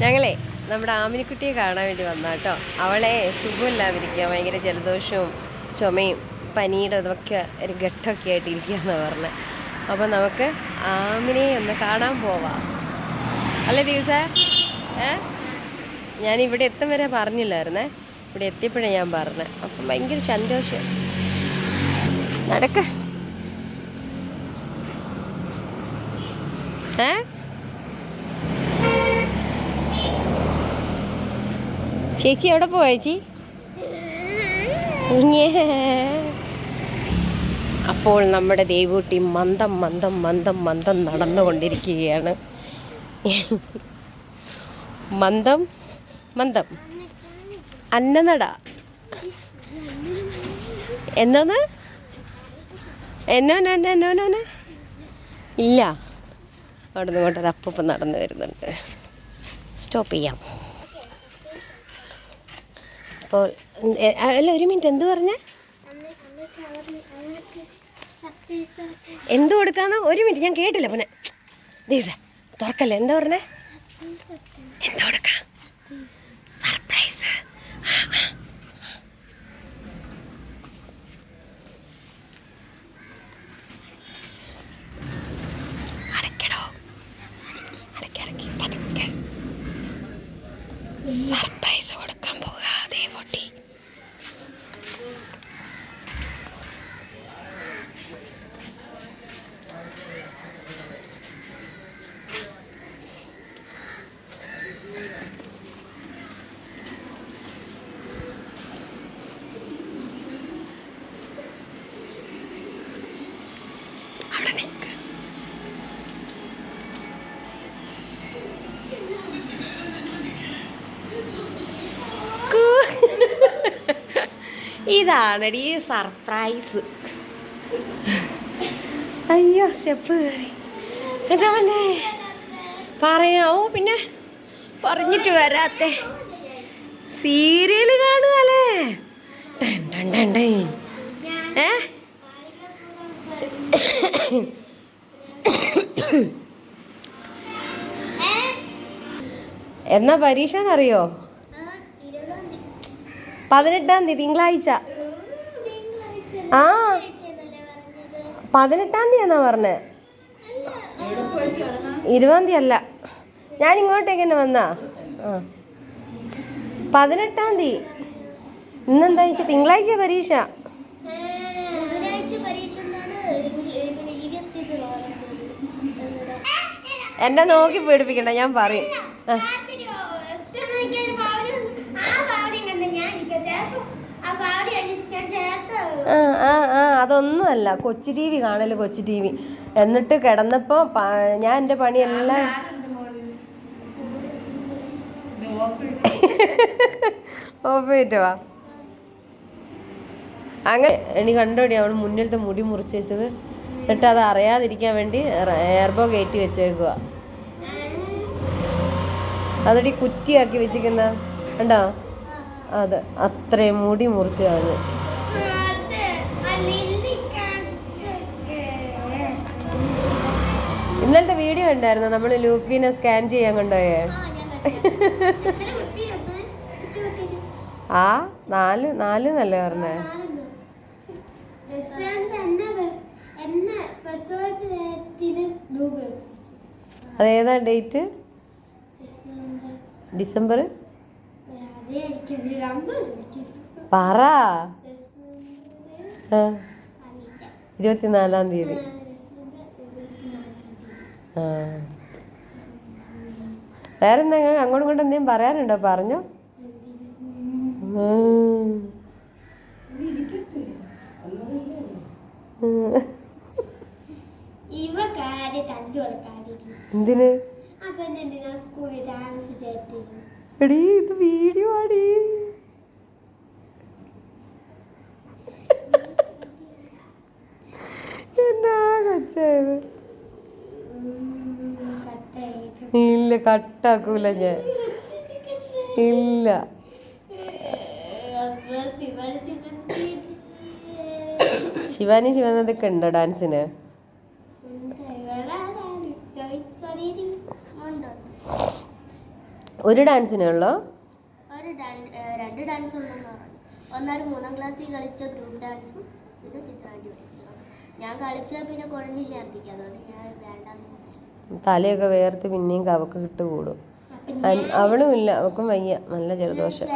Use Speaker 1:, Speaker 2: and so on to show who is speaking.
Speaker 1: ഞങ്ങളെ നമ്മുടെ ആമിനിക്കുട്ടിയെ കാണാൻ വേണ്ടി വന്ന കേട്ടോ അവളെ സുഖമില്ലാതിരിക്കുക ഭയങ്കര ജലദോഷവും ചുമയും പനിയുടെ ഇതൊക്കെ ഒരു ഘട്ടമൊക്കെ ആയിട്ട് ഇരിക്കുകയെന്നാണ് പറഞ്ഞത് അപ്പോൾ നമുക്ക് ആമിനെ ഒന്ന് കാണാൻ പോവാം. അല്ലേ ദിവസ ഏ? ഞാൻ എത്തും വരെ പറഞ്ഞില്ലായിരുന്നേ. ഇവിടെ എത്തിയപ്പോഴേ ഞാൻ പറഞ്ഞത് അപ്പം ഭയങ്കര സന്തോഷം. നടക്ക. ഏ? ചേച്ചി എവിടെ പോവാ ചേച്ചി. അപ്പോൾ നമ്മുടെ ദേവൂട്ടി മന്ദം മന്ദം മന്ദം മന്ദം നടന്നുകൊണ്ടിരിക്കുകയാണ്. മന്ദം മന്ദം. അന്നനട. എന്നാന്ന്? എന്നോന് എന്നോ എന്നോനെ ഇല്ല അവിടെ നിന്ന് ഇങ്ങോട്ടൊരു അപ്പം നടന്നു വരുന്നുണ്ട്. സ്റ്റോപ്പ് ചെയ്യാം. അപ്പോൾ അല്ല ഒരു മിനിറ്റ് എന്ത് പറഞ്ഞ? എന്ത് കൊടുക്കാന്ന്? ഒരു മിനിറ്റ് ഞാൻ കേട്ടില്ല പിന്നെ. ദിവസ തുറക്കല്ലേ? എന്താ പറഞ്ഞേ? എന്ത് കൊടുക്കാം? സർപ്രൈസ് അടയ്ക്കടോ. അടയ്ക്ക് അടയ്ക്ക് പതുക്കെ. സർപ്രൈസ് ഇതാണടി സർപ്രൈസ്. അയ്യോ സ്റ്റെപ്പ് കയറി എന്താ പിന്നെ പറയാമോ പിന്നെ? പറഞ്ഞിട്ട് വരാത്തെ. സീരിയൽ കാണുകയല്ലേ. ഏ? എന്നാ പരീക്ഷ എന്നറിയോ? പതിനെട്ടാം തീയതി തിങ്കളാഴ്ച. ആ പതിനെട്ടാം തീയതി എന്നാ പറഞ്ഞേ? ഇരുപതാം തീയതി അല്ല. ഞാൻ ഇങ്ങോട്ടേക്ക് തന്നെ വന്നാ. ആ. പതിനെട്ടാം തീയതി. ഇന്നെന്താ വെച്ചാൽ തിങ്കളാഴ്ച പരീക്ഷ? എന്നെ നോക്കി പേടിപ്പിക്കണ്ട ഞാൻ പറയും. ആ. ആ ആ ആ അതൊന്നുമല്ല. കൊച്ചു ടി വി കാണൽ കൊച്ചു ടി വി. എന്നിട്ട് കിടന്നപ്പോൾ ഞാൻ എന്റെ പണിയെല്ലാം ഓഫ് ചെയ്തിട്ട് വാ. അങ്ങനെ എണി കണ്ടോടി അവൾ മുന്നിലത്തെ മുടി മുറിച്ച് വെച്ചത്. എന്നിട്ട് അത് അറിയാതിരിക്കാൻ വേണ്ടി എയർബോ കയറ്റി വെച്ചേക്കുക അതടി കുറ്റിയാക്കി വെച്ചിരിക്കുന്ന കണ്ടോ? അത് അത്രയും മുടി മുറിച്ച് കളഞ്ഞു. ഇന്നലത്തെ വീഡിയോ ഉണ്ടായിരുന്നു നമ്മൾ ലൂപ്പിനെ സ്കാൻ ചെയ്യാൻ കൊണ്ടുപോയേ? ആ നാല് നാല് നല്ല പറഞ്ഞേ? അതേതാ ഡേറ്റ് ഡിസംബർ പറ. ഇരുപത്തിനാലാം തീയതി. ആ. വേറെ എന്താ അങ്ങോട്ടും ഇങ്ങോട്ടും എന്തെങ്കിലും പറയാനുണ്ടോ? പറഞ്ഞോ. എന്തിന്?
Speaker 2: അപ്പൊ എന്തിനാ സ്കൂളിൽ ഡാൻസ് ചേർത്തിരുന്നു
Speaker 1: എടീ ഇത് വീഡിയോ ആടി. എന്നാ കൊച്ചായത് ഇല്ല കട്ടാക്കൂല ഞാൻ. ഇല്ല. ശിവാനി ശിവനന്ദൊക്കെ ഉണ്ടോ ഡാൻസിന് ഒരു ഡാൻസിനേ ഉള്ളോ?
Speaker 2: ഒരു രണ്ട് ഡാൻസ് ഉണ്ടെന്ന് പറഞ്ഞു. ഒന്നാൽ മൂന്നാം ക്ലാസ്സിൽ കളിച്ച ഗ്രൂപ്പ് ഡാൻസും പിന്നെ ചിത്രാണ്ടി ഞാൻ കളിച്ച പിന്നെ കുഴഞ്ഞ് ചേർത്തിക്കുക അതുകൊണ്ട് ഞാൻ വേണ്ടാന്ന്
Speaker 1: തലയൊക്കെ വേർത്ത് പിന്നെയും കവക്ക് കിട്ടുകൂടും അവളും ഇല്ല. അവക്കും വയ്യ. നല്ല ജലദോഷം.